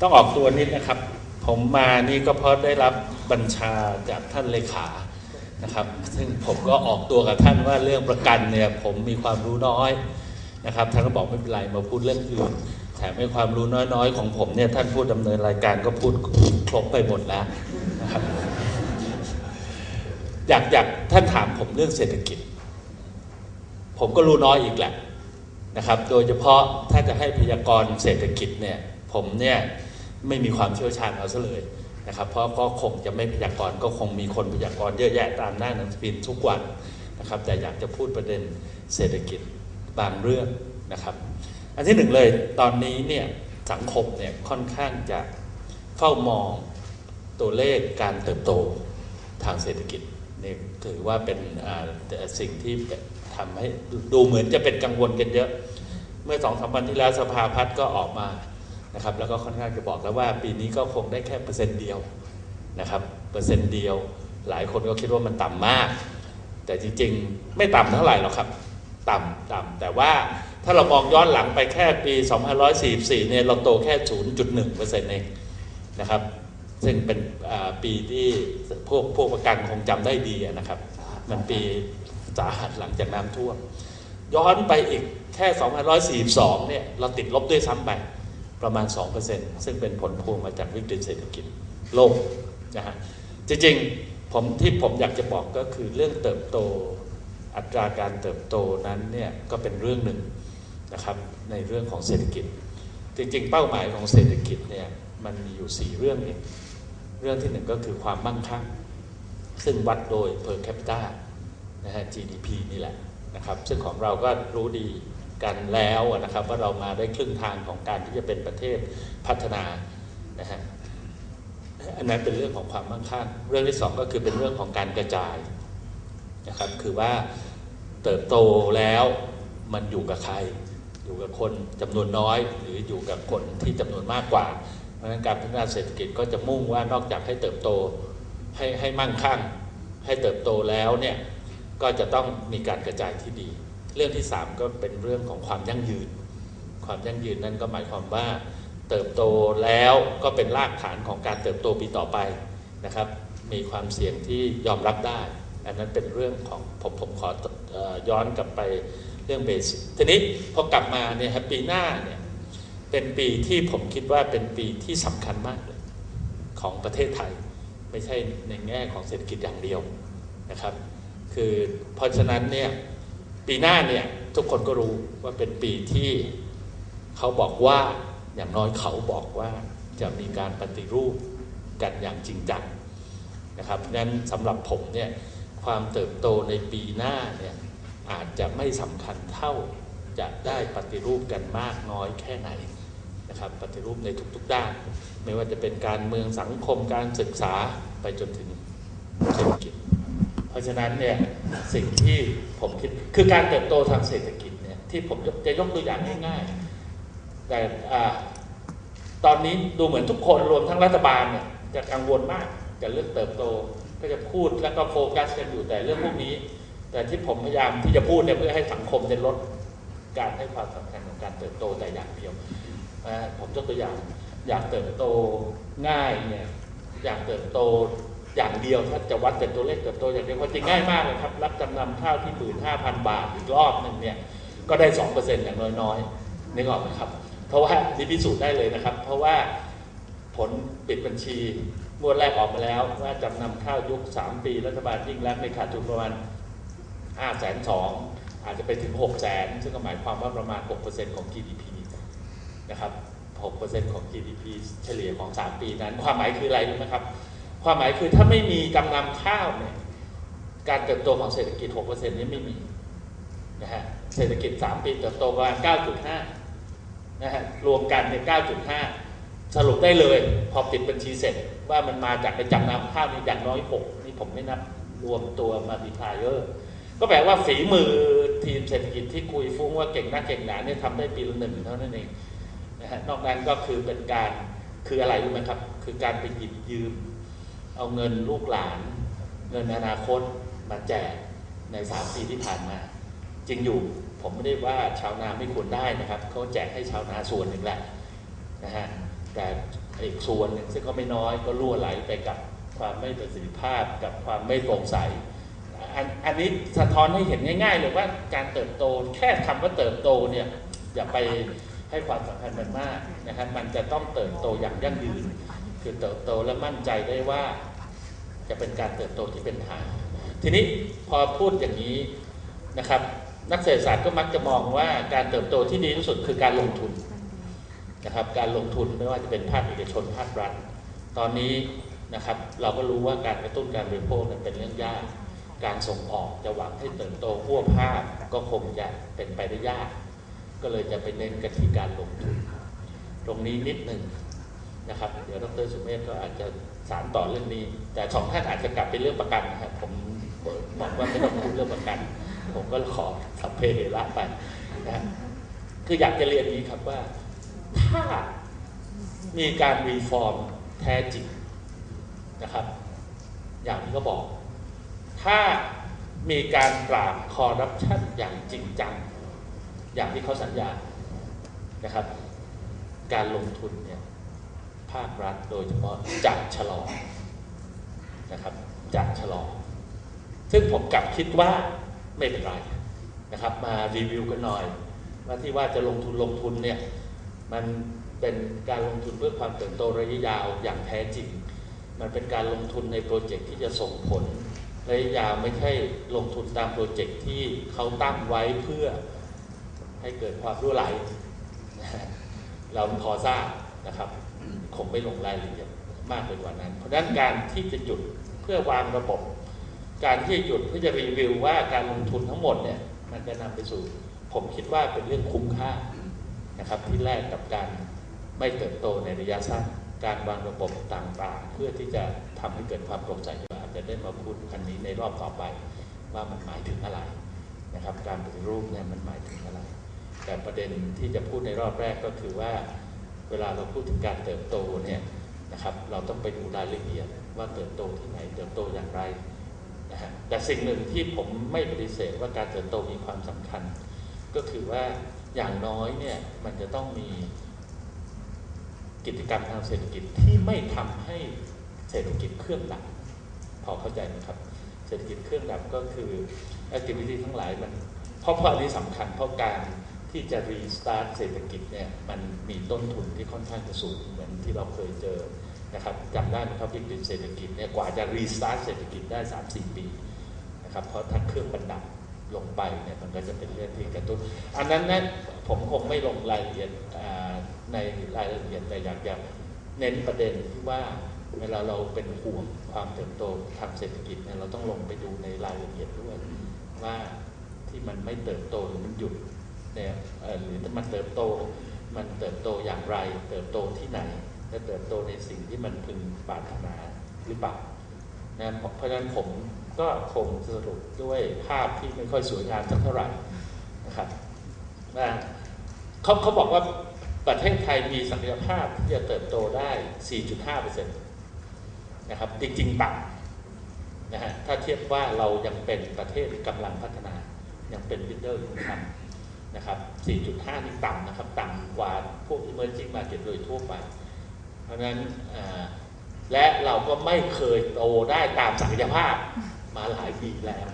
ต้องออกตัวนิดนะครับ ผมมานี่ก็เพราะได้รับบัญชาจากท่านเลขานะครับ ซึ่งผมก็ออกตัวกับท่านว่าเรื่องประกันเนี่ยผมมีความรู้น้อยนะครับท่านก็บอกไม่เป็นไรมาพูดเรื่องอื่นแถมให้ความรู้น้อยๆ ของผมเนี่ยท่านพูดดำเนินรายการก็พูดครบไปหมดแล้วนะครับอยากอยากท่านถามผมเรื่องเศรษฐกิจ ผมก็รู้น้อยอีกแหละนะครับ โดยเฉพาะถ้าจะให้พยากรณ์เศรษฐกิจเนี่ยผมเนี่ย ไม่มีความเชี่ยวชาญเอาซะเลยนะครับ เพราะก็คงจะไม่พยากรณ์ก็คงมีคนพยากรณ์เยอะแยะตามหน้าหนังสือพิมพ์ทุกวันนะครับ แต่อยากจะพูดประเด็นเศรษฐกิจบางเรื่องนะครับ อันที่หนึ่งเลยตอนนี้เนี่ยสังคมเนี่ยค่อนข้างจะเฝ้ามองตัวเลขการเติบโตทางเศรษฐกิจนี่ถือว่าเป็นอ่าสิ่งที่ทำให้ดูเหมือนจะเป็นกังวลกันเยอะ เมื่อสองสามวันที่แล้วสภาพัฒน์ก็ออกมา นะครับแล้วก็ค่อนข้างจะบอกแล้วว่าปีนี้ก็คงได้แค่เปอร์เซ็นต์เดียวนะครับเปอร์เซ็นต์เดียว หลายคนก็คิดว่ามันต่ำมาก แต่จริงๆ ไม่ต่ำเท่าไหร่หรอกครับ ต่ำต่ำแต่ว่าถ้าเรามองย้อนหลังไปแค่ปี 2544 เนี่ยเราโตแค่ 0.1%เองนะครับ ซึ่งเป็นปีที่พวกพวกประกันคงจำได้ดีนะครับ มันปีสาหัสหลังจากน้ำท่วม ย้อนไปอีกแค่ 2542 เนี่ยเราติดลบด้วยซ้ำไป ประมาณ 2%ซึ่งเป็นผลพวงมาจากวิกฤตเศรษฐกิจโลกนะฮะจริงๆผมที่ผมอยากจะบอกก็คือเรื่องเติบโตอัตราการเติบโตนั้นเนี่ยก็เป็นเรื่องหนึ่งนะครับในเรื่องของเศรษฐกิจ จริงๆ เป้าหมายของเศรษฐกิจเนี่ยมันมีอยู่ 4 เรื่องเองเรื่องที่หนึ่งก็คือความมั่งคั่ง ซึ่งวัดโดย per capita นะฮะ GDP นี่แหละนะครับซึ่งของเราก็รู้ดี กันแล้วนะครับ ว่าเรามาได้ครึ่งทางของการที่จะเป็นประเทศพัฒนานะฮะอันนั้นเป็นเรื่องของความมั่งคั่งเรื่องที่สองก็คือเป็นเรื่องของการกระจายนะครับคือว่าเติบโตแล้วมันอยู่กับใคร อยู่กับคนจำนวนน้อย หรืออยู่กับคนที่จำนวนมากกว่า เพราะฉะนั้นการพัฒนาเศรษฐกิจก็จะมุ่งว่านอกจากให้เติบโตให้ให้มั่งคั่ง ให้เติบโตแล้วเนี่ยก็จะต้องมีการกระจายที่ดี เรื่องที่ 3 ก็เป็นเรื่องของความยั่งยืน ความยั่งยืนนั่นก็หมายความว่าเติบโตแล้วก็เป็นรากฐานของการเติบโตปีต่อไปนะครับ มีความเสี่ยงที่ยอมรับได้ อันนั้นเป็นเรื่องของผมผมขอย้อนกลับไปเรื่องเบสิกทีนี้พอกลับมาเนี่ยปีหน้าเนี่ยเป็นปีที่ผมคิดว่าเป็นปีที่สำคัญมากเลยของประเทศไทย ไม่ใช่ในแง่ของเศรษฐกิจอย่างเดียวนะครับ คือเพราะฉะนั้นเนี่ย ปีหน้าเนี่ยทุกคนก็รู้ว่าเป็นปีที่เขาบอกว่าอย่างน้อยเขาบอกว่าจะมีการปฏิรูปกันอย่างจริงจังนะครับนั้นสำหรับผมเนี่ยความเติบโตในปีหน้าเนี่ยอาจจะไม่สำคัญเท่าจะได้ปฏิรูปกันมากน้อยแค่ไหนนะครับปฏิรูปในทุกๆด้าน ไม่ว่าจะเป็นการเมืองสังคมการศึกษาไปจนถึง เพราะฉะนั้นเนี่ยสิ่งที่ผมคิดคือการเติบโตทางเศรษฐกิจเนี่ยที่ผมจะยกตัวอย่างง่ายๆแต่ตอนนี้ดูเหมือนทุกคนรวมทั้งรัฐบาลเนี่ยจะกังวลมากกับเรื่องเติบโตก็จะพูดแล้วก็โฟกัสกันอยู่แต่เรื่องพวกนี้ แต่ที่ผมพยายามที่จะพูดเนี่ยเพื่อให้สังคมได้ลดการให้ความสำคัญของการเติบโตแต่อย่างเดียวผมยกตัวอย่างอยากเติบโตง่ายเนี่ยอยากเติบโต อย่างเดียวถ้าจะวัดเป็นตัวเลขเติบโตอย่างเดียวก็จริงง่ายมากเลยครับ รับจำนำข้าวที่หมื่นห้าพันบาทอีกรอบหนึ่งเนี่ยก็ได้สองเปอร์เซ็นต์อย่างน้อยๆนึกออกไหมครับ เพราะว่านี่พิสูจน์ได้เลยนะครับ เพราะว่าผลปิดบัญชีงวดแรกออกมาแล้ว ว่าจำนำข้าวยุค 3 ปีรัฐบาลยิ่งรักในขาดทุนประมาณ5แสนสองอาจจะไปถึง6แสนซึ่งก็หมายความว่าประมาณ 6%ของ GDP นะครับ 6%ของ GDP เฉลี่ยของ 3 ปีนั้น ความหมายคืออะไรรู้ไหมครับ ความหมายคือถ้าไม่มีจำนำข้าวเนี่ยการเติบโตของเศรษฐกิจ 6%นี้ไม่มีนะฮะเศรษฐกิจ 3 ปีเติบโตประมาณ 9.5นะฮะรวมกันเนี่ย9.5 สรุปได้เลย พอปิดบัญชีเสร็จว่ามันมาจากไปจำนำข้าวนี่อย่างน้อย 6 นี่ผมไม่นับรวมตัวมาดิพายเออร์ก็แปลว่าฝีมือทีมเศรษฐกิจที่คุยฟุ้งว่าเก่งนักเก่งหนาเนี่ยทำได้ปีละหนึ่งเท่านั้นเองนะฮะนอกนั้นก็คือเป็นการคืออะไรรู้ไหมครับ คือการไปหยิบยืม เอาเงินลูกหลาน เงินอนาคตมาแจกในสามปีที่ผ่านมา จริงอยู่ผมไม่ได้ว่าชาวนาไม่ควรได้นะครับเขาแจกให้ชาวนาส่วนหนึ่งแหละนะฮะแต่อีกส่วนหนึ่งซึ่งก็ไม่น้อยก็ล่วไหลไปกับความไม่ประสิทธิภาพกับความไม่โปร่งใสอันอันนี้สะท้อนให้เห็นง่าย ๆ เลยว่าการเติบโตแค่คำว่าเติบโตเนี่ยอย่าไปให้ความสำคัญมันมากนะครับมันจะต้องเติบโตอย่างยั่งยืน คือเติบโตและมั่นใจได้ว่า จะเป็นการเติบโตที่เป็นทาทีนี้พอพูดอย่างนี้นะครับ นักเศรษฐศาสตร์ก็มักจะมองว่าการเติบโตที่ดีที่สุดคือการลงทุนนะครับ การลงทุนไม่ว่าจะเป็นภาคเอกชนภาครัฐ ตอนนี้นะครับ เราก็รู้ว่าการกระตุ้นการบริโภคเป็นเรื่องยาก การส่งออกจะหวังให้เติบโตทั่วภาคก็คงจะเป็นไปได้ยาก ก็เลยจะไปเน้นกันที่การลงทุน ตรงนี้นิดหนึ่ง นะครับ เดี๋ยวดรสุเมธก็อาจจะสารต่อเรื่องนี้ แต่สองท่านอาจจะกลับไปเรื่องประกันนะครับผมบอกว่าไม่ต้องพูดเรื่องประกัน ผมก็ขอสัพเพเหระไปนะคืออยากจะเรียนนี้ครับว่า ถ้ามีการรีฟอร์มแท้จริงนะครับ อย่างที่เขาบอก ถ้ามีการปราบคอร์รัปชันอย่างจริงจัง อย่างที่เขาสัญญานะครับ การลงทุน ภาครัฐโดยเฉพาะจะชะลอนะครับจะชะลอ ซึ่งผมกลับคิดว่าไม่เป็นไรนะครับ มารีวิวกันหน่อยว่าที่ว่าจะลงทุนลงทุนเนี่ยมันเป็นการลงทุนเพื่อความเติบโตระยะยาวอย่างแท้จริง มันเป็นการลงทุนในโปรเจกต์ที่จะส่งผลระยะยาวไม่ใช่ลงทุนตามโปรเจกต์ที่เขาตั้งไว้เพื่อให้เกิดความรั่วไหล เราพอทราบนะครับ คงไม่ลงรายละเอียดมากไปกว่านั้น เพราะนั้นการที่จะหยุดเพื่อวางระบบ การที่จะหยุดเพื่อจะรีวิวว่าการลงทุนทั้งหมดเนี่ยมันจะนำไปสู่ ผมคิดว่าเป็นเรื่องคุ้มค่านะครับ ที่แลกกับการไม่เติบโตในระยะสั้นการวางระบบต่างๆ เพื่อที่จะทำให้เกิดความโปร่งใสอาจจะได้มาพูดอันนี้ในรอบต่อไป ว่ามันหมายถึงอะไรนะครับ การปฏิรูปเนี่ยมันหมายถึงอะไร แต่ประเด็นที่จะพูดในรอบแรกก็คือว่า เวลาเราพูดถึงการเติบโตเนี่ยนะครับ เราต้องไปดูรายละเอียดว่าเติบโตที่ไหนเติบโตอย่างไรนะฮะแต่สิ่งหนึ่งที่ผมไม่ปฏิเสธว่าการเติบโตมีความสำคัญ ก็คือว่าอย่างน้อยเนี่ยมันจะต้องมีกิจกรรมทางเศรษฐกิจที่ไม่ทำให้เศรษฐกิจเครื่องดับพอเข้าใจไหมครับ เศรษฐกิจเครื่องดับก็คือแอคทิวิตี้ทั้งหลายมันเพราะเพราะอันนี้สำคัญเพราะการ ที่จะรีสตาร์ทเศรษฐกิจเนี่ยมันมีต้นทุนที่ค่อนข้างจะสูงเหมือนที่เราเคยเจอนะครับจำได้ไหมครับวิกฤตเศรษฐกิจเนี่ยกว่าจะรีสตาร์ทเศรษฐกิจได้ 3 4 ปีนะครับเพราะถ้าเครื่องบรรดับลงไปเนี่ยมันก็จะเป็นเรื่องที่กระตุ้นอันนั้นนะผมคงไม่ลงรายละเอียดในรายละเอียดแต่อยากจะเน้นประเด็นที่ว่าเวลาเราเป็นห่วงความเติบโตทางเศรษฐกิจเนี่ยเราต้องลงไปดูในรายละเอียดด้วยว่าที่มันไม่เติบโตหรือมันหยุด เนี่ยหรือมันเติบโตมันเติบโตอย่างไร เติบโตที่ไหนและเติบโตในสิ่งที่มันพึงปรารถนาหรือเปล่านะเพราะฉะนั้นผมก็คงสรุปด้วยภาพที่ไม่ค่อยสวยงามสักเท่าไหร่นะครับว่าเขาเขาบอกว่าประเทศไทยมีศักยภาพที่จะเติบโตได้ 4.5%นะครับ จริงๆต่ำนะฮะถ้าเทียบว่าเรายังเป็นประเทศกำลังพัฒนา ยังเป็นวิดเดอร์อินคัม นะครับ 4.5 นี่ต่ำนะครับ ต่ำกว่าพวก emerging market โดยทั่วไป เพราะนั้นและเราก็ไม่เคยโตได้ตามศักยภาพมาหลายปีแล้ว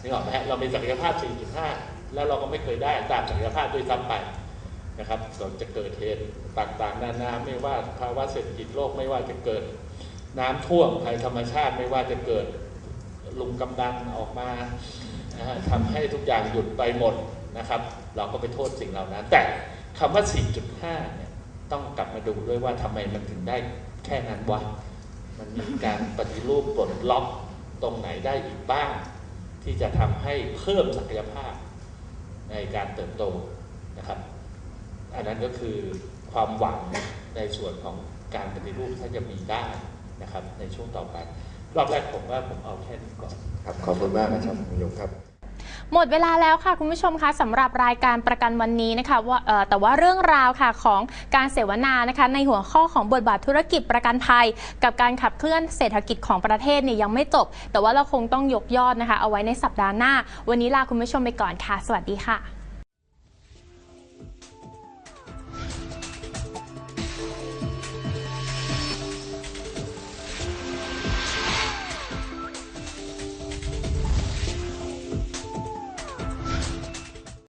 นึกออกไหมฮะเรามีศักยภาพ 4.5 แล้วเราก็ไม่เคยได้ตามศักยภาพด้วยซ้ำไปนะครับก็จะเกิดเหตุต่างๆนานาไม่ว่าภาวะเศรษฐกิจโลกไม่ว่าจะเกิดน้ำท่วมภัยธรรมชาติไม่ว่าจะเกิดลุงกำดันออกมาทำให้ทุกอย่างหยุดไปหมด นะครับ เราก็ไปโทษสิ่งเหล่านั้น แต่คำว่า 4.5 เนี่ยต้องกลับมาดูด้วยว่าทำไมมันถึงได้แค่นั้นวะมันมีการปฏิรูปปลดล็อกตรงไหนได้อีกบ้าง ที่จะทำให้เพิ่มศักยภาพในการเติบโตนะครับ อันนั้นก็คือความหวังในส่วนของการปฏิรูปถ้าจะมีได้นะครับ ในช่วงต่อไป รอบแรกผมว่าผมเอาแค่นี้ก่อนครับขอบคุณมากนะครับคุณยงครับ หมดเวลาแล้วค่ะคุณผู้ชมคะสำหรับรายการประกันวันนี้นะคะว่าแต่ว่าเรื่องราวค่ะของการเสวนานะคะ ในหัวข้อของบทบาทธุรกิจประกันภัย กับการขับเคลื่อนเศรษฐกิจของประเทศเนี่ยยังไม่จบ แต่ว่าเราคงต้องยกยอดนะคะ เอาไว้ในสัปดาห์หน้า วันนี้ลาคุณผู้ชมไปก่อนค่ะ สวัสดีค่ะ